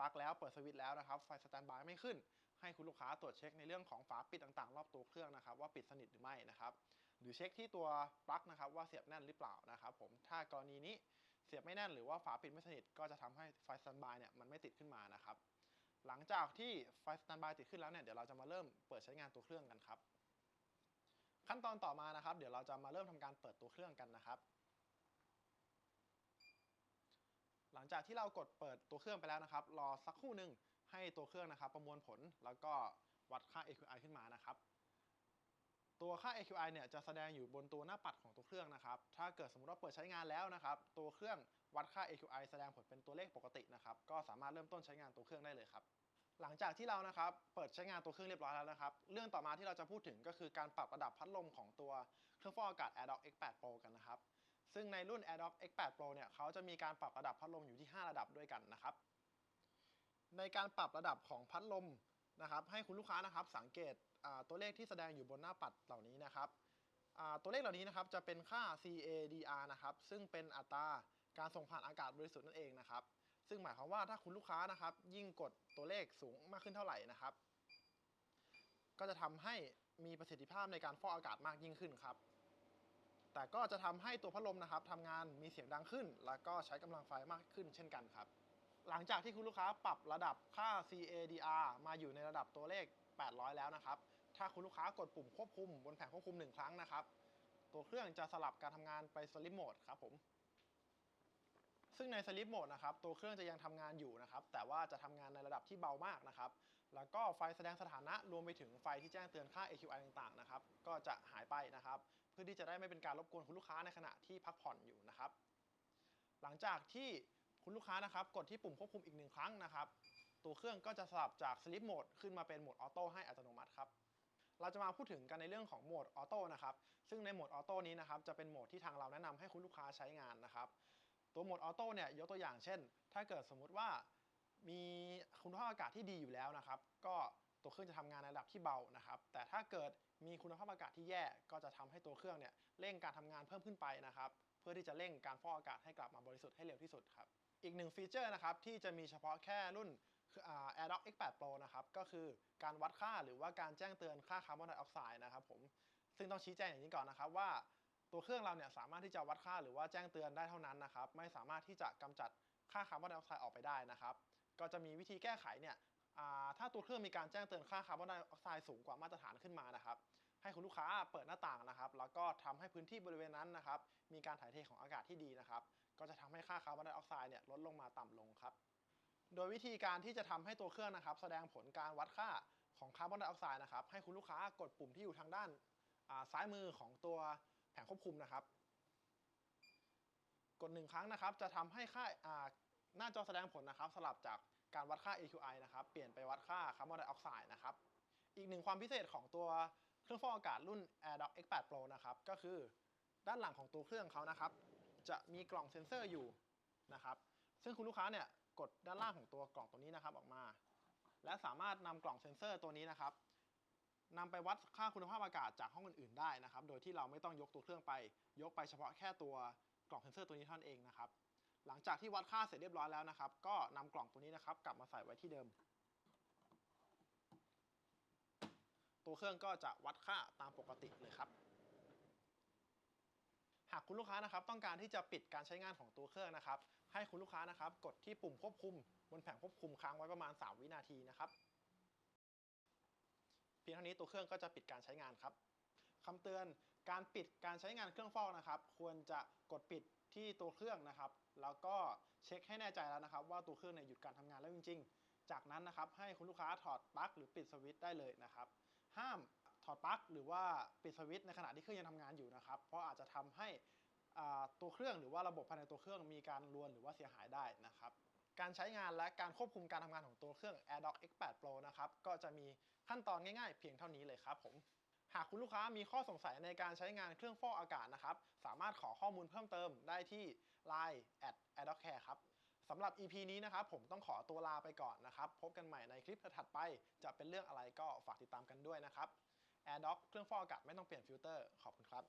ปลั๊กแล้วเปิดสวิตช์แล้วนะครับไฟสแตนบายไม่ขึ้น ให้คุณลูกค้าตรวจเช็คในเรื่องของฝาปิดต่างๆ รอบตัวเครื่องนะครับว่าปิดสนิทหรือไม่นะครับหรือเช็คที่ตัวปลั๊กนะครับว่าเสียบแน่นหรือเปล่านะครับผมถ้ากรณีนี้เสียบไม่แน่นหรือว่าฝาปิดไม่สนิทก็จะทำให้ไฟสแตนบายเนี่ยมันไม่ติดขึ้นมานะครับหลังจากที่ไฟสแตนบายติดขึ้นแล้วเนี่ยเดี๋ยวเราจะมาเริ่มเปิดใช้งานตัวเครื่องกันครับขั้นตอนต่อมานะครับ เดี๋ยวเราจะมาเริ่มทำการเปิดตัวเครื่องกันนะครับ หลังจากที่เรากดเปิดตัวเครื่องไปแล้วนะครับ รอสักครู่หนึ่งให้ตัวเครื่องนะครับประมวลผลแล้วก็วัดค่า AQI ขึ้นมานะครับ ตัวค่า AQI เนี่ยจะแสดงอยู่บนตัวหน้าปัดของตัวเครื่องนะครับ ถ้าเกิดสมมติว่าเปิดใช้งานแล้วนะครับ ตัวเครื่องวัดค่า AQI แสดงผลเป็นตัวเลขปกตินะครับ ก็สามารถเริ่มต้นใช้งานตัวเครื่องได้เลยครับ หลังจากที่เรานะครับเปิดใช้งานตัวเครื่องเรียบร้อยแล้วนะครับ เรื่องต่อมาที่เราจะพูดถึงก็คือการปรับระดับพัดลมของตัวเครื่องฟอกอากาศ AirDock X8 Pro กันนะครับ ซึ่งในรุ่น AirDock X8 Pro เนี่ยเขาจะมีการปรับระดับพัดลมอยู่ที่ 5 ระดับด้วยกันนะครับ ในการปรับระดับของพัดลมนะครับ ให้คุณลูกค้านะครับสังเกตตัวเลขที่แสดงอยู่บนหน้าปัดเหล่านี้นะครับตัวเลขเหล่านี้นะครับจะเป็นค่า CADR นะครับ ซึ่งเป็นอัตราการส่งผ่านอากาศบริสุทธิ์นั่นเองนะครับ ซึ่งหมายความว่าถ้าคุณลูกค้านะครับ ยิ่งกดตัวเลขสูงมากขึ้นเท่าไหร่นะครับ ก็จะทำให้มีประสิทธิภาพในการฟอกอากาศมากยิ่งขึ้นครับ แต่ก็จะทำให้ตัวพัดลมนะครับทำงานมีเสียงดังขึ้น แล้วก็ใช้กำลังไฟมากขึ้นเช่นกันครับ หลังจากที่คุณลูกค้าปรับระดับค่า CADR มาอยู่ในระดับตัวเลข 800 แล้วนะครับ ถ้าคุณลูกค้ากดปุ่มควบคุมบนแผงควบคุม 1 ครั้งนะครับ ตัวเครื่องจะสลับการทำงานไปสลิปโหมดครับผม ซึ่งใน Sleep Mode นะครับตัวเครื่องจะยังทำงานอยู่นะครับแต่ว่าจะทำงานในระดับที่เบามากนะครับแล้วก็ไฟแสดงสถานะรวมไปถึงไฟที่แจ้งเตือนค่า AQI ต่างๆนะครับก็จะหายไปนะครับเพื่อที่จะได้ไม่เป็นการรบกวนคุณลูกค้าในขณะที่พักผ่อนอยู่นะครับหลังจากที่คุณลูกค้านะครับกดที่ปุ่มควบคุมอีกหนึ่งครั้งนะครับตัวเครื่องก็จะสลับจาก Sleep Mode ขึ้นมาเป็นโหมดออโต้ให้อัตโนมัติครับเราจะมาพูดถึงกันในเรื่องของโหมดออโต้นะครับ ซึ่งในโหมดออโต้นี้นะครับจะเป็นโหมดที่ทางเราแนะนำให้คุณลูกค้าใช้งานนะครับ ตัวโหมดออโต้เนี่ยยกตัวอย่างเช่น ถ้าเกิดสมมุติว่ามีคุณภาพอากาศที่ดีอยู่แล้วนะครับ ก็ตัวเครื่องจะทำงานในระดับที่เบานะครับ แต่ถ้าเกิดมีคุณภาพอากาศที่แย่ก็จะทำให้ตัวเครื่องเนี่ยเร่งการทำงานเพิ่มขึ้นไปนะครับ เพื่อที่จะเร่งการฟอกอากาศให้กลับมาบริสุทธิ์ให้เร็วที่สุดครับอีกหนึ่งฟีเจอร์นะครับที่จะมีเฉพาะแค่รุ่น Air d o c X8 Pro นะครับก็คือการวัดค่าหรือว่าการแจ้งเตือนค่าคาร์บอนไดออกไซด์นะครับผมซึ่งต้องชี้แจงอย่างนี้ก่อนนะครับว่า ตัวเครื่องเราเนี่ยสามารถที่จะวัดค่าหรือว่าแจ้งเตือนได้เท่านั้นนะครับ ไม่สามารถที่จะกำจัดค่าคาร์บอนไดออกไซด์ออกไปได้นะครับ ก็จะมีวิธีแก้ไขเนี่ยถ้าตัวเครื่องมีการแจ้งเตือนค่าคาร์บอนไดออกไซด์สูงกว่ามาตรฐานขึ้นมานะครับ ให้คุณลูกค้าเปิดหน้าต่างนะครับ แล้วก็ทำให้พื้นที่บริเวณนั้นนะครับ มีการถ่ายเทของอากาศที่ดีนะครับ ก็จะทำให้ค่าคาร์บอนไดออกไซด์เนี่ยลดลงมาต่ำลงครับ โดยวิธีการที่จะทำให้ตัวเครื่องนะครับ แสดงผลการวัดค่าของคาร์บอนไดออกไซด์นะครับ ให้คุณลูกค้ากดปุ่มที่อยู่ทางด้านซ้ายมือของตัว แผงควบคุมนะครับ กดหนึ่งครั้งนะครับ จะทำให้ค่าาหน้าจอแสดงผลนะครับสลับจากการวัดค่า AQI นะครับ เปลี่ยนไปวัดค่าคาร์บอนไดออกไซด์นะครับ อีกหนึ่งความพิเศษของตัวเครื่องฟอกอากาศรุ่น AirDoc X8 Pro นะครับ ก็คือด้านหลังของตัวเครื่องเขานะครับ จะมีกล่องเซ็นเซอร์อยู่นะครับ ซึ่งคุณลูกค้าเนี่ยกดด้านล่างของตัวกล่องตัวนี้นะครับออกมา และสามารถนำกล่องเซ็นเซอร์ตัวนี้นะครับ นำไปวัดค่าคุณภาพอากาศจากห้องอื่นๆได้นะครับ โดยที่เราไม่ต้องยกตัวเครื่องไป ยกไปเฉพาะแค่ตัวกล่องเซนเซอร์ตัวนี้เท่านั้นเองนะครับ หลังจากที่วัดค่าเสร็จเรียบร้อยแล้วนะครับ ก็นำกล่องตัวนี้นะครับ กลับมาใส่ไว้ที่เดิม ตัวเครื่องก็จะวัดค่าตามปกติเลยครับ หากคุณลูกค้านะครับ ต้องการที่จะปิดการใช้งานของตัวเครื่องนะครับ ให้คุณลูกค้านะครับ กดที่ปุ่มควบคุมบนแผงควบคุมค้างไว้ประมาณ 3 วินาทีนะครับ พียงเท่านี้ตัวเครื่องก็จะปิดการใช้งานครับคำเตือนการปิดการใช้งานเครื่องฟอกนะครับ ควรจะกดปิดที่ตัวเครื่องนะครับ แล้วก็เช็คให้แน่ใจแล้วนะครับ ว่าตัวเครื่องเนี่ยหยุดการทำงานแล้วจริง ๆ จากนั้นนะครับให้คุณลูกค้าถอดปลั๊กหรือปิดสวิตช์ได้เลยนะครับ ห้ามถอดปลั๊กหรือว่าปิดสวิตช์ในขณะที่เครื่องยังทำงานอยู่นะครับ เพราะอาจจะทำให้ ตัวเครื่องหรือว่าระบบภายในตัวเครื่องมีการรวนหรือว่าเสียหายได้นะครับการใช้งานและการควบคุมการทำงานของตัวเครื่อง AirDock X8 Pro นะครับก็จะมีขั้นตอนง่ายๆ เพียงเท่านี้เลยครับผมหากคุณลูกค้ามีข้อสงสัยในการใช้งานเครื่องฟอกอากาศนะครับ สามารถขอข้อมูลเพิ่มเติมได้ที่ Line at AirDockCare ครับสำหรับ EP นี้นะครับ ผมต้องขอตัวลาไปก่อนนะครับ พบกันใหม่ในคลิปถัดไป จะเป็นเรื่องอะไรก็ฝากติดตามกันด้วยนะครับ AirDock เครื่องฟอกอากาศไม่ต้องเปลี่ยนฟิลเตอร์ ขอบคุณครับ